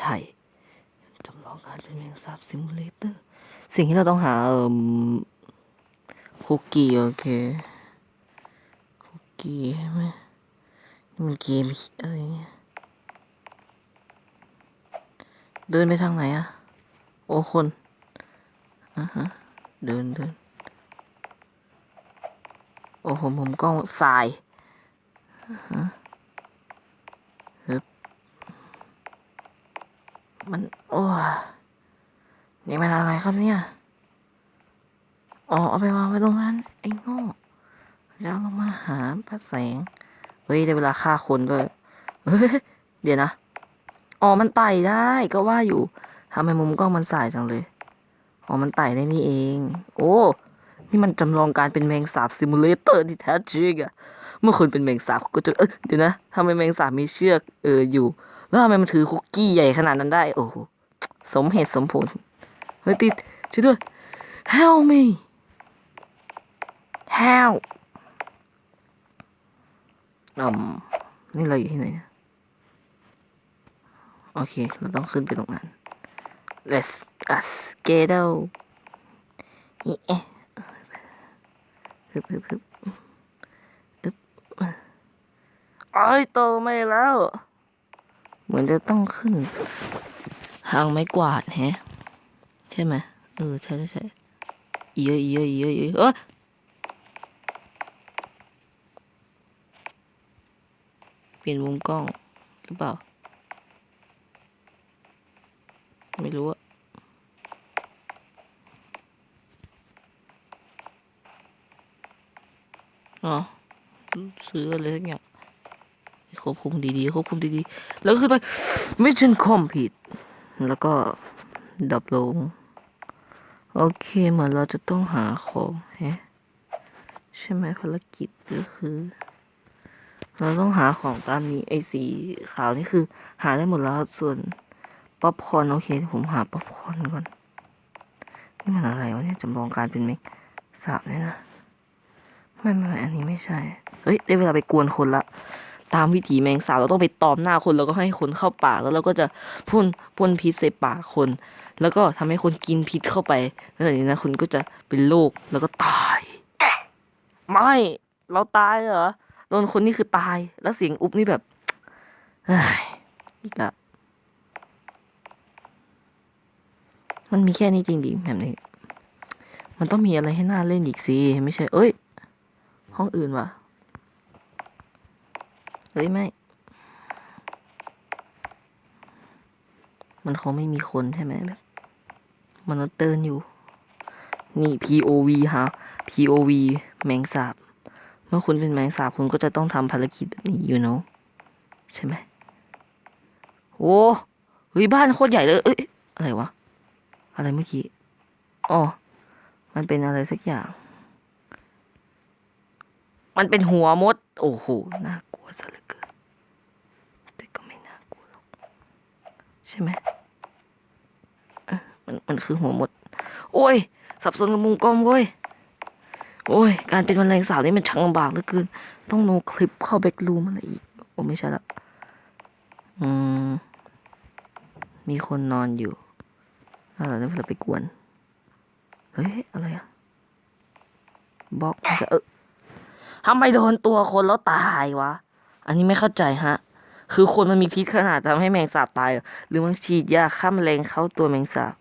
ใช่จำลองการเป็นแมงสาบซิมูเลเตอร์ สิ่งที่เราต้องหา เอ่มคุกกี้โอเคคุกกี้ใช่ไหมนี่มันเกมอะไรเนี่ย เดินไปทางไหนอะโอ้คนอะฮะ เดินเดินโอ้โหผมกล้องสายอ่าฮะฮึบ มันโอ้นี่มันอะไรครับเนี่ย อ๋อเอาไปวางไว้ตรงนั้นไอ้โง่แล้วเรามาหาพระแสง เฮ้ยได้เวลาฆ่าคนด้วยเฮ้ยเดี๋ยวนะ อ๋อมันไต่ได้ก็ว่าอยู่ทำไมมุมกล้องมันสายจังเลย อ๋อมันไต่ได้นี่เอง โอ้ นี่มันจำลองการเป็นแมงสาบซิมูเลเตอร์ที่แท้จริงอะเมื่อคนเป็นแมงสาบก็จะเออเดี๋ยวนะทำไมแมงสาบมีเชือกเอออยู่ แล้วทำไมมันถือคุกกี้ใหญ่ขนาดนั้นได้ โอ้โห สมเหตุสมผล เฮ้ยติด ช่วยด้วย help me help อืมนี่เราอยู่ที่ไหนโอเค เราต้องขึ้นไปตรงนั้น let's us get out อีเอะฮึบฮึบฮึบอึบอ้ยโตไม่แล้ว เหมือนจะต้องขึ้น ทางไม้กวาดแฮะ ใช่ไหมเออ ใช่ใช่ใช่เอียเอียเอียอียเอยเปลี่ยนมุมกล้องหรือเปล่า ไม่รู้อะอ๋อซื้ออะไรสักอย่าง ควบคุมดีๆควบคุมดีๆ แล้วขึ้นไป Mission Complete แล้วก็ดับลง โอเคเหมือนเราจะต้องหาของแฮะใช่ไหมภารกิจก็คือ เราต้องหาของตามนี้ไอ้สีขาวนี่คือ หาได้หมดแล้วส่วนป๊อปคอนโอเค ผมหาป๊อปคอนก่อน นี่มันอะไรวะเนี่ยจำลองการเป็นเมกสาบเนี่ยนะไม่ไม่ไม่อันนี้ไม่ใช่ เฮ้ย ได้เวลาไปกวนคนละ ตามวิถีแมงสาบเราต้องไปตอมหน้าคนแล้วก็ให้คนเข้าปากแล้วเราก็จะพ่นพ่นพิษใส่ปากคน แล้วก็ทำให้คนกินพิษเข้าไปแล้วจากนี้นะคนก็จะเป็นโรคแล้วก็ตายไม่เราตายเหรอโดนคนนี่คือตายแล้วเสียงอุบนี่แบบเฮ้ยอีกละมันมีแค่นี้จริงดิแบบนี้ มันต้องมีอะไรให้น่าเล่นอีกสิไม่ใช่ เอ้ย ห้องอื่นวะ เฮ้ย ไม่ มันคงไม่มีคนใช่ไหมแบบมันเตือนอยู่ นี่ POV ฮะ POV แมงสาบ เมื่อคุณเป็นแมงสาบคุณก็จะต้องทำภารกิจแบบนี้อยู่เนาะใช่ไหมโอ้เฮ้ยบ้านโคตรใหญ่เลย เอ้ย อะไรวะ อะไรเมื่อกี้ อ๋อ มันเป็นอะไรสักอย่าง มันเป็นหัวมด โอ้โห น่ากลัวซะเลือเกิน แต่ก็ไม่น่ากลัวหรอก ใช่ไหมมันมันคือหัวมด โอ้ย สับสนกับมุมกล้องเว้ย โอ้ย การเป็นแมลงสาบนี่มันช่างลำบากเหลือเกิน ต้องโนคลิปเข้าแบ็กรูมอะไรอีก โอ้ไม่ใช่ละอืม มีคนนอนอยู่แล้วเราได้เวลาไปกวน เฮ้ย อะไรอะบล็อกเออทำไมโดนตัวคนแล้วตายวะ อันนี้ไม่เข้าใจฮะ คือคนมันมีพิษขนาดทำให้แมงสาบตายหรอหรือมันฉีดยาฆ่าแมลงเข้าตัวแมงสาบ